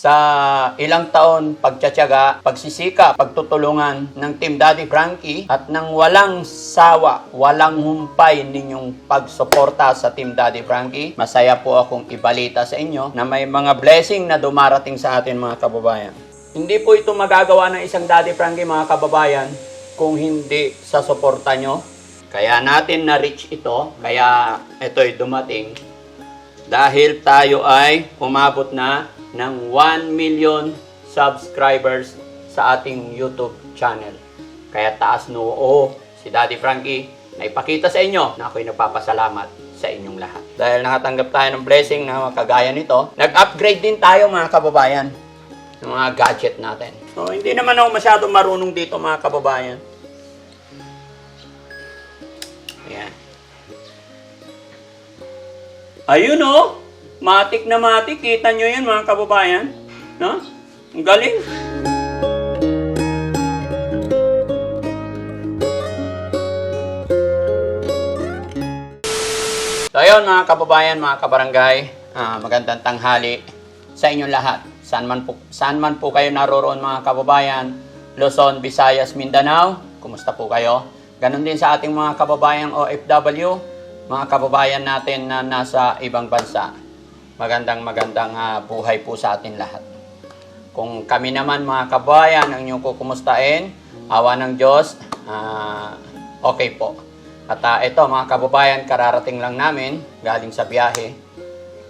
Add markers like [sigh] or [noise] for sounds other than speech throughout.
Sa ilang taon pagtsatsaga, pagsisika, pagtutulungan ng Team Daddy Frankie at ng walang sawa, walang humpay ninyong pagsuporta sa Team Daddy Frankie, masaya po akong ibalita sa inyo na may mga blessing na dumarating sa atin mga kababayan. Hindi po ito magagawa ng isang Daddy Frankie mga kababayan kung hindi sa suporta nyo. Kaya natin na-reach ito, kaya ito'y dumating dahil tayo ay umabot na ng 1 million subscribers sa ating YouTube channel. Kaya taas noo si Daddy Frankie na ipakita sa inyo na ako'y nagpapasalamat sa inyong lahat. Dahil nakatanggap tayo ng blessing na kagaya nito, nag-upgrade din tayo mga kababayan ng mga gadget natin. So, hindi naman ako masyado marunong dito mga kababayan. Ayan. Ayun oh! Matik na matik. Kita nyo yan mga kababayan. No? Ang galing. So ayun mga kababayan, mga kabarangay, ah, magandang tanghali sa inyong lahat. Saan man po, saan man po kayo naroroon mga kababayan, Luzon, Visayas, Mindanao, kumusta po kayo? Ganon din sa ating mga kababayang OFW, mga kababayan natin na nasa ibang bansa. Magandang magandang ah, buhay po sa atin lahat. Kung kami naman mga kabayan ang inyong kukumustain, awa ng Diyos, ah, okay po. At ah, ito mga kababayan, kararating lang namin galing sa biyahe.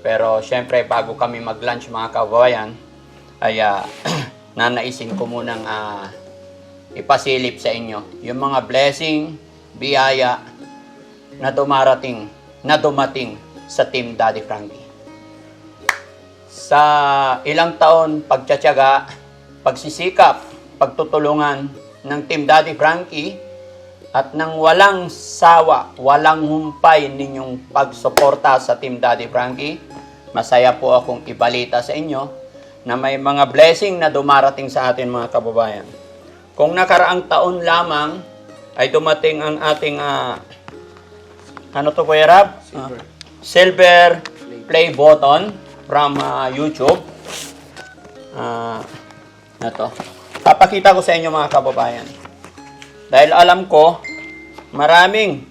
Pero syempre bago kami mag-lunch mga kababayan, ay ah, [clears throat] nanaisin ko munang ah, ipasilip sa inyo yung mga blessing, biyaya na dumarating, na dumating sa Team Daddy Frankie sa ilang taon pagtsatsaga, pagsisikap, pagtutulungan ng Team Daddy Frankie at ng walang sawa, walang humpay ninyong pagsuporta sa Team Daddy Frankie, masaya po akong ibalita sa inyo na may mga blessing na dumarating sa atin mga kababayan. Kung nakaraang taon lamang ay dumating ang ating ah, ano to Kuya Rab? Ah, silver play button from ah, YouTube. Ah, na. Papakita ko sa inyo mga kababayan. Dahil alam ko, maraming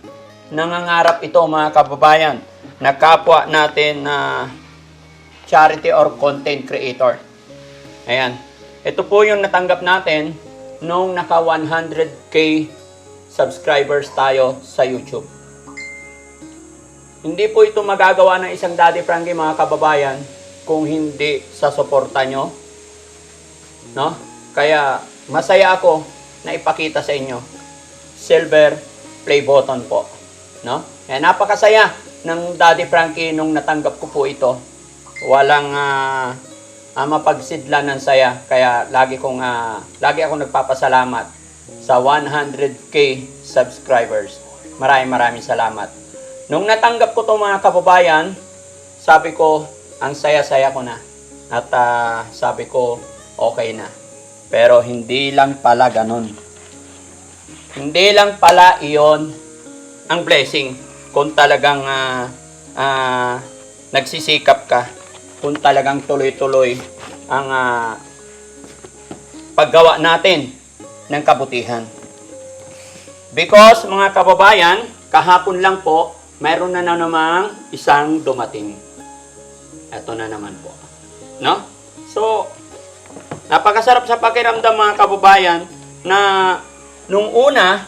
nangangarap ito mga kababayan na kapwa natin na charity or content creator. Ayan. Ito po yung natanggap natin nung naka 100k subscribers tayo sa YouTube. Hindi po ito magagawa ng isang Daddy Frankie mga kababayan kung hindi sa suporta nyo. No? Kaya masaya ako na ipakita sa inyo. Silver play button po. No? Kaya napakasaya ng Daddy Frankie nung natanggap ko po ito. Walang ah, ah, mapagsidla ng saya. Kaya lagi kong ah, lagi ako nagpapasalamat sa 100k subscribers. Maraming maraming salamat. Nung natanggap ko to mga kababayan, sabi ko, ang saya-saya ko na. At ah, sabi ko, okay na. Pero hindi lang pala ganun. Hindi lang pala iyon ang blessing kung talagang ah, ah, nagsisikap ka, kung talagang tuloy-tuloy ang ah, paggawa natin ng kabutihan. Because mga kababayan, kahapon lang po, mayroon na, na namang isang dumating. Ito na naman po. No? So, napakasarap sa pakiramdam mga kababayan na nung una,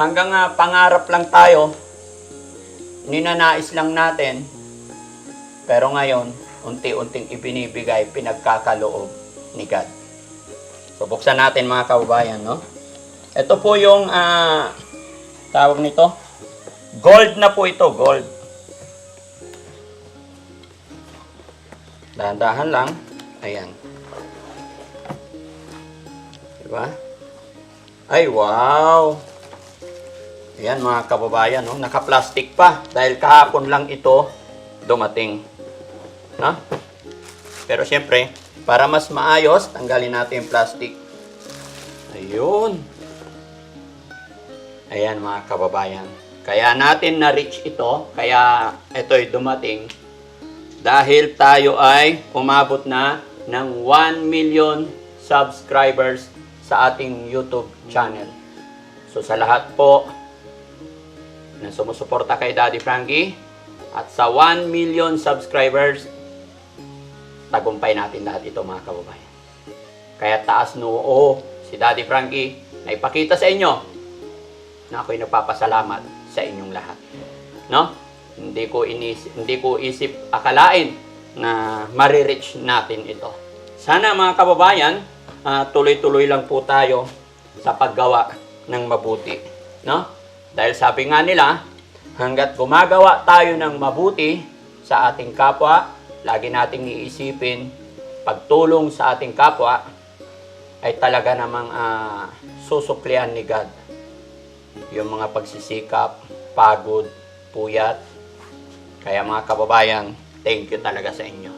hanggang nga pangarap lang tayo, ninanais lang natin, pero ngayon, unti-unting ibinibigay, pinagkakaloob ni God. So, buksan natin mga kababayan, no? Ito po yung, ah, tawag nito, gold na po ito, gold. Dahan-dahan lang. Ayan. Diba? Ay, wow! Ayan mga kababayan, no? naka-plastic pa. Dahil kahapon lang ito dumating. No? Pero siyempre, para mas maayos, tanggalin natin yung plastic. Ayun. Ayan mga kababayan. Kaya natin na-reach ito, kaya ito'y dumating dahil tayo ay umabot na ng 1 million subscribers sa ating YouTube channel. So sa lahat po na sumusuporta kay Daddy Frankie at sa 1 million subscribers, tagumpay natin lahat ito mga kababayan. Kaya taas noo si Daddy Frankie na ipakita sa inyo na ako'y nagpapasalamat sa inyong lahat. No? Hindi ko inis hindi ko isip akalain na marireach natin ito. Sana mga kababayan, ah, tuloy-tuloy lang po tayo sa paggawa ng mabuti, no? Dahil sabi nga nila, hanggat gumagawa tayo ng mabuti sa ating kapwa, lagi nating iisipin pagtulong sa ating kapwa ay talaga namang ah, susuklian ni God yung mga pagsisikap, pagod, puyat. Kaya mga kababayan, thank you talaga sa inyo.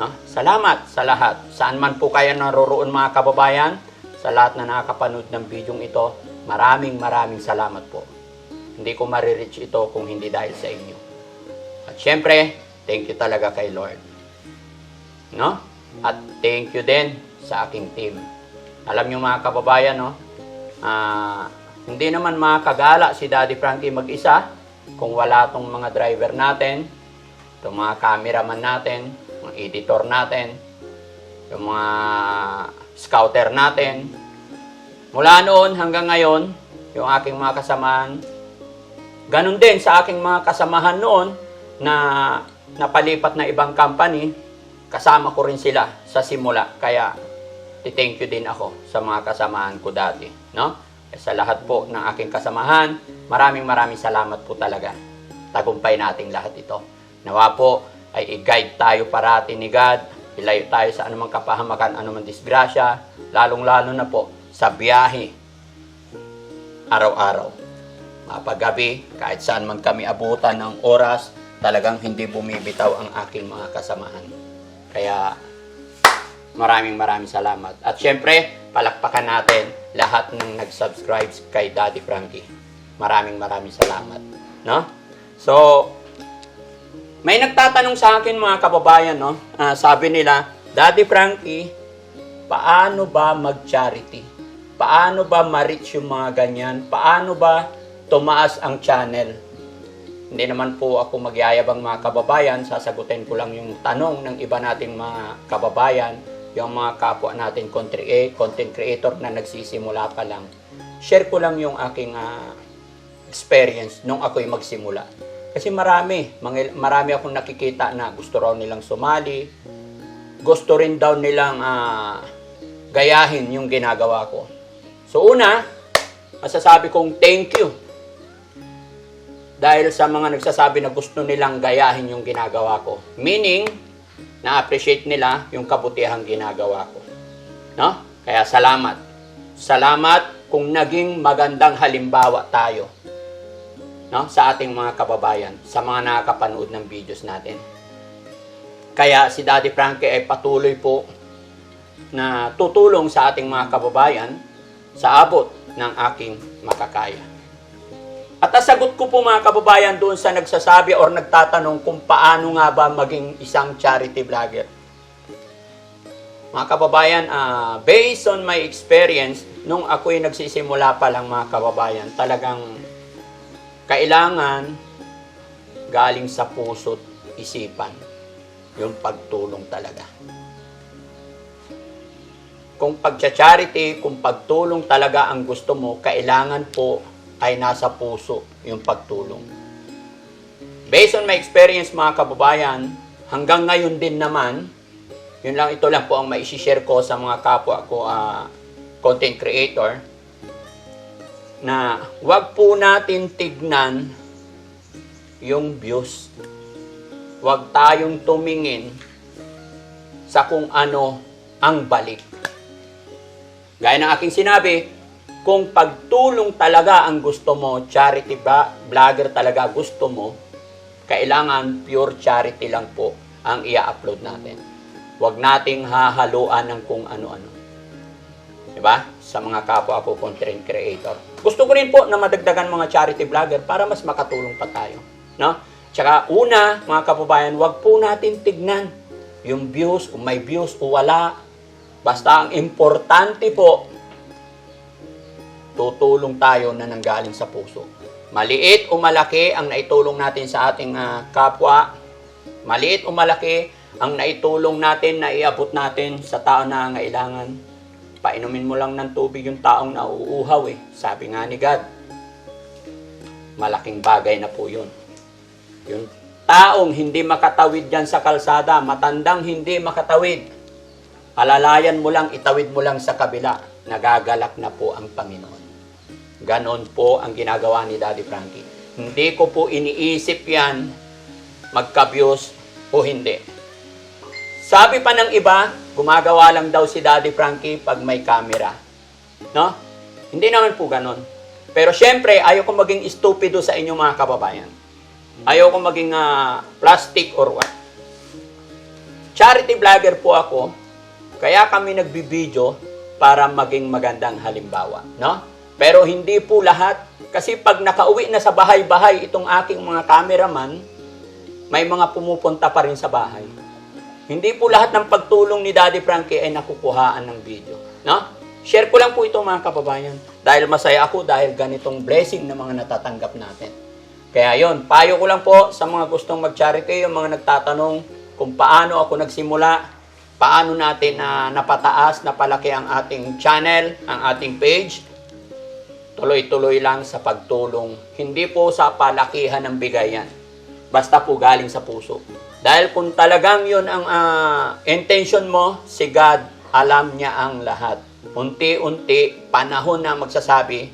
No? Salamat sa lahat. Saan man po kayo naroroon mga kababayan, sa lahat na nakakapanood ng bidyong ito, maraming maraming salamat po. Hindi ko marireach ito kung hindi dahil sa inyo. At syempre, thank you talaga kay Lord. No? At thank you din sa aking team. Alam nyo mga kababayan, no? Ah, hindi naman makagala si Daddy Frankie mag-isa kung wala tong mga driver natin, itong mga cameraman natin, mga editor natin, yung mga scouter natin. Mula noon hanggang ngayon, yung aking mga kasamahan, ganun din sa aking mga kasamahan noon na napalipat na ibang company, kasama ko rin sila sa simula. Kaya, thank you din ako sa mga kasamahan ko dati. No? Sa lahat po ng aking kasamahan, maraming maraming salamat po talaga. Tagumpay nating lahat ito. Nawa po ay i-guide tayo parati ni God, ilayo tayo sa anumang kapahamakan, anumang disgrasya, lalong-lalo na po sa biyahe araw-araw. Mapagabi, kahit saan man kami abutan ng oras, talagang hindi bumibitaw ang aking mga kasamahan. Kaya maraming maraming salamat. At syempre, palakpakan natin lahat ng nag-subscribe kay Daddy Frankie. Maraming maraming salamat. No? So, may nagtatanong sa akin mga kababayan, no? Ah, sabi nila, Daddy Frankie, paano ba mag-charity? Paano ba ma-reach yung mga ganyan? Paano ba tumaas ang channel? Hindi naman po ako magyayabang mga kababayan, sasagutin ko lang yung tanong ng iba nating mga kababayan, yung mga kapwa natin crea- content creator na nagsisimula pa lang. Share ko lang yung aking ah, experience nung ako'y magsimula. Kasi marami, marami akong nakikita na gusto raw nilang sumali, gusto rin daw nilang ah, gayahin yung ginagawa ko. So una, masasabi kong thank you. Dahil sa mga nagsasabi na gusto nilang gayahin yung ginagawa ko. Meaning, na-appreciate nila yung kabutihang ginagawa ko. No? Kaya salamat. Salamat kung naging magandang halimbawa tayo no? sa ating mga kababayan, sa mga nakakapanood ng videos natin. Kaya si Daddy Frankie ay patuloy po na tutulong sa ating mga kababayan sa abot ng aking makakaya. At nasagot ko po mga kababayan doon sa nagsasabi or nagtatanong kung paano nga ba maging isang charity vlogger. Mga kababayan, ah, based on my experience, nung ako'y nagsisimula pa lang mga kababayan, talagang kailangan galing sa puso't isipan yung pagtulong talaga. Kung pagcha-charity, kung pagtulong talaga ang gusto mo, kailangan po ay nasa puso yung pagtulong. Based on my experience mga kababayan, hanggang ngayon din naman, yun lang, ito lang po ang maisishare ko sa mga kapwa ko ah, content creator, na wag po natin tignan yung views. Wag tayong tumingin sa kung ano ang balik. Gaya ng aking sinabi, kung pagtulong talaga ang gusto mo, charity ba, vlogger talaga gusto mo, kailangan pure charity lang po ang ia-upload natin. Huwag nating hahaluan ng kung ano-ano. Diba? Sa mga kapwa ko content creator. Gusto ko rin po na madagdagan mga charity vlogger para mas makatulong pa tayo. No? Tsaka una, mga kababayan, wag po natin tignan yung views, kung may views o wala. Basta ang importante po, tutulong tayo na nanggaling sa puso. Maliit o malaki ang naitulong natin sa ating ah, kapwa. Maliit o malaki ang naitulong natin na iabot natin sa tao na nangailangan. Painumin mo lang ng tubig yung taong nauuhaw eh. Sabi nga ni God, malaking bagay na po yun. Yung taong hindi makatawid dyan sa kalsada, matandang hindi makatawid, alalayan mo lang, itawid mo lang sa kabila, nagagalak na po ang Panginoon. Ganon po ang ginagawa ni Daddy Frankie. Hindi ko po iniisip yan magkabyos o hindi. Sabi pa ng iba, gumagawa lang daw si Daddy Frankie pag may camera. No? Hindi naman po ganon. Pero syempre, ayaw ko maging stupido sa inyong mga kababayan. Ayaw ko maging ah, plastic or what. Charity vlogger po ako, kaya kami nagbibideo para maging magandang halimbawa. No? Pero hindi po lahat. Kasi pag nakauwi na sa bahay-bahay itong aking mga cameraman, may mga pumupunta pa rin sa bahay. Hindi po lahat ng pagtulong ni Daddy Frankie ay nakukuhaan ng video. No? Share ko lang po ito mga kababayan. Dahil masaya ako dahil ganitong blessing na mga natatanggap natin. Kaya yon, payo ko lang po sa mga gustong mag-charity, yung mga nagtatanong kung paano ako nagsimula, paano natin na napataas, napalaki ang ating channel, ang ating page. Tuloy-tuloy lang sa pagtulong. Hindi po sa palakihan ng bigayan. Basta po galing sa puso. Dahil kung talagang yon ang ah, intention mo, si God, alam niya ang lahat. Unti-unti, panahon na magsasabi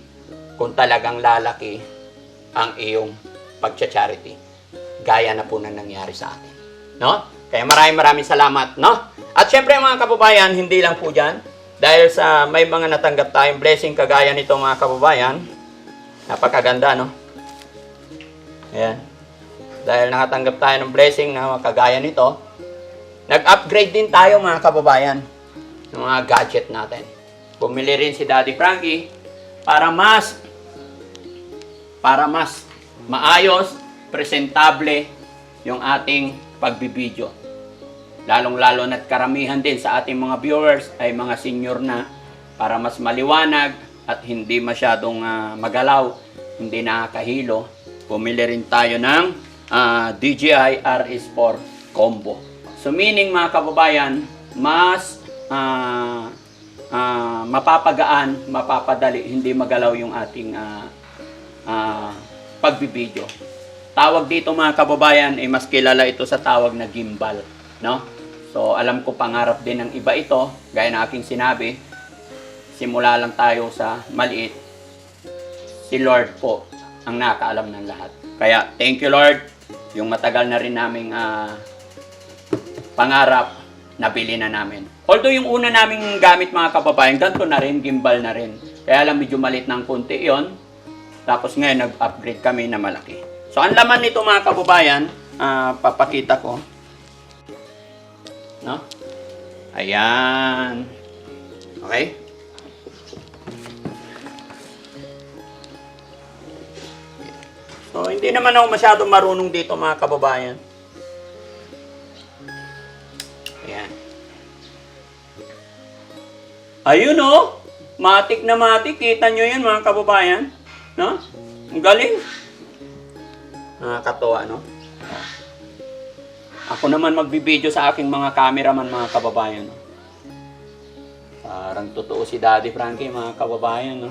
kung talagang lalaki ang iyong pagcha-charity. Gaya na po na nangyari sa atin. No? Kaya maraming maraming salamat, no? At syempre mga kababayan, hindi lang po dyan. Dahil sa may mga natanggap tayong blessing kagaya nito mga kababayan. Napakaganda, no? Ayan. Dahil nakatanggap tayo ng blessing na kagaya nito, nag-upgrade din tayo mga kababayan ng mga gadget natin. Bumili rin si Daddy Frankie para mas para mas maayos, presentable yung ating pagbibideo. Lalong-lalo na't karamihan din sa ating mga viewers ay mga senior na para mas maliwanag at hindi masyadong ah, magalaw, hindi nakakahilo. Bumili rin tayo ng ah, DJI RS4 combo. So meaning mga kababayan, mas ah, ah, mapapagaan, mapapadali, hindi magalaw yung ating ah, ah, pagbibideo. Tawag dito mga kababayan ay mas kilala ito sa tawag na gimbal, no? So alam ko pangarap din ng iba ito, gaya ng aking sinabi. Simula lang tayo sa maliit. Si Lord po ang nakaalam ng lahat. Kaya thank you Lord, yung matagal na rin naming ah, pangarap nabili na namin. Although yung una naming gamit mga kababayan, ganito na rin, gimbal na rin. Kaya lang medyo malit ng konti yon. Tapos ngayon nag-upgrade kami na malaki. So ang laman nito mga kababayan, ah, papakita ko. No? Ayan. Okay? So hindi naman ako masyado marunong dito mga kababayan. Ayan. Ayun oh! Matik na matik. Kita nyo yun mga kababayan. No? Ang galing. Nakakatuwa, no? Ako naman magbibideo sa aking mga cameraman, mga kababayan. No? Parang totoo si Daddy Frankie, mga kababayan. No?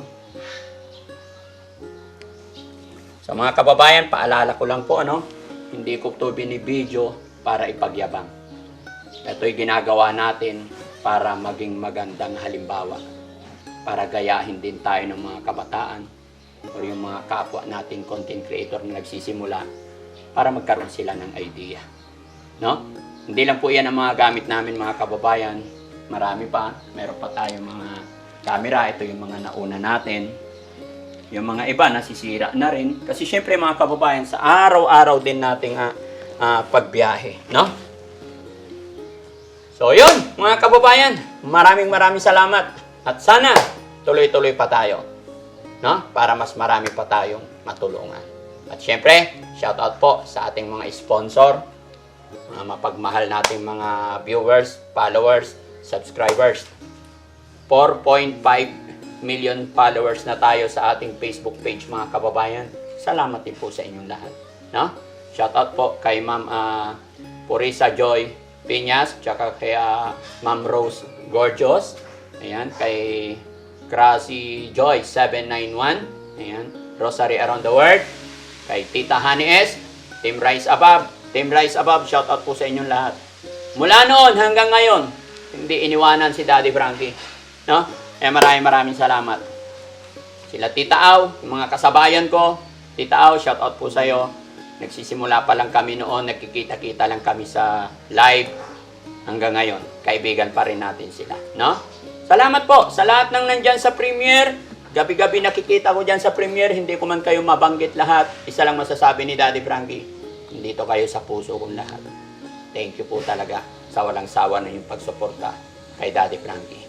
Sa mga kababayan, paalala ko lang po, ano? Hindi ko to binibideo para ipagyabang. Ito'y ginagawa natin para maging magandang halimbawa. Para gayahin din tayo ng mga kabataan o yung mga kapwa nating content creator na nagsisimula para magkaroon sila ng idea. No? Hindi lang po yan ang mga gamit namin mga kababayan. Marami pa. Meron pa tayong mga camera. Ito yung mga nauna natin. Yung mga iba nasisira na rin. Kasi syempre mga kababayan, sa araw-araw din nating ah, ah, pagbiyahe. No? So yun, mga kababayan, maraming maraming salamat. At sana tuloy-tuloy pa tayo. No? Para mas marami pa tayong matulungan. At syempre, shoutout po sa ating mga sponsor, mga mapagmahal nating mga viewers, followers, subscribers. 4.5 million followers na tayo sa ating Facebook page mga kababayan. Salamat din po sa inyong lahat. No? Shoutout po kay Ma'am ah, Purisa Joy Piñas, tsaka kay ah, Ma'am Rose Gorgeous. Ayan, kay Krasi Joy 791. Ayan, Rosary Around the World. Kay Tita Honey S, Team Rise Above. Team Rise Above, shoutout po sa inyong lahat. Mula noon hanggang ngayon, hindi iniwanan si Daddy Frankie. No? Eh maraming maraming salamat. Sila Tita Aw, mga kasabayan ko. Tita Aw, shout out po sa'yo. Nagsisimula pa lang kami noon, nagkikita-kita lang kami sa live. Hanggang ngayon, kaibigan pa rin natin sila. No? Salamat po sa lahat ng nandyan sa premiere. Gabi-gabi nakikita ko dyan sa premiere, hindi ko man kayo mabanggit lahat. Isa lang masasabi ni Daddy Frankie, dito kayo sa puso kong lahat. Thank you po talaga sa walang sawa na yung pagsuporta kay Daddy Frankie.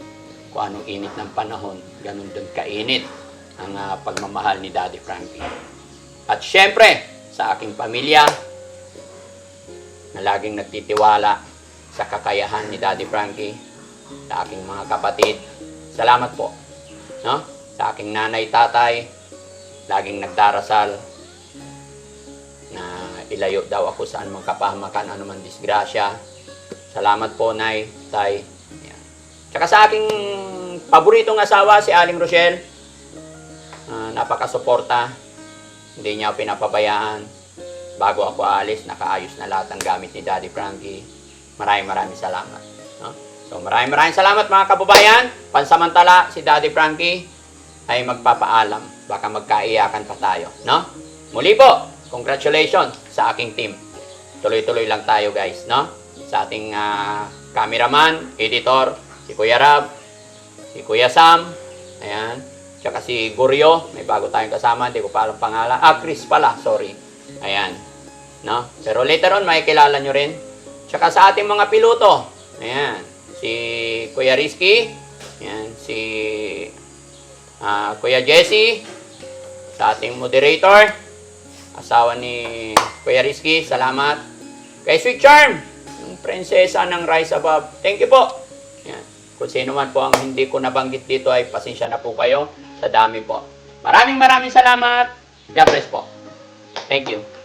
Kung anong init ng panahon, ganun din kainit ang ah, pagmamahal ni Daddy Frankie. At syempre, sa aking pamilya, na laging nagtitiwala sa kakayahan ni Daddy Frankie, sa aking mga kapatid, salamat po. No? Sa aking nanay, tatay, laging nagdarasal na ilayo daw ako saan mang kapahamakan, ano man disgrasya. Salamat po, Nay, Tay. Yan. Tsaka sa aking paboritong asawa, si Aling Rochelle, ah, napakasuporta. Hindi niya pinapabayaan. Bago ako aalis, nakaayos na lahat ng gamit ni Daddy Frankie. Maraming maraming salamat. No? So maraming maraming salamat mga kababayan. Pansamantala, si Daddy Frankie ay magpapaalam. Baka magkaiyakan pa tayo. No? Muli po, congratulations sa aking team. Tuloy-tuloy lang tayo guys. No? Sa ating ah, cameraman, editor, si Kuya Rab, si Kuya Sam, ayan, tsaka si Guryo, may bago tayong kasama, hindi ko pa alam pangalan. Ah, Chris pala, sorry. Ayan, no? Pero later on, makikilala nyo rin. Tsaka sa ating mga piloto, ayan, si Kuya Rizky, ayan, si ah, Kuya Jesse, sa ating moderator, asawa ni Kuya Rizky, salamat. Kay Sweet Charm, yung prinsesa ng Rise Above, thank you po. Yan. Kung sino man po ang hindi ko nabanggit dito ay pasensya na po kayo sa dami po. Maraming maraming salamat. God bless po. Thank you.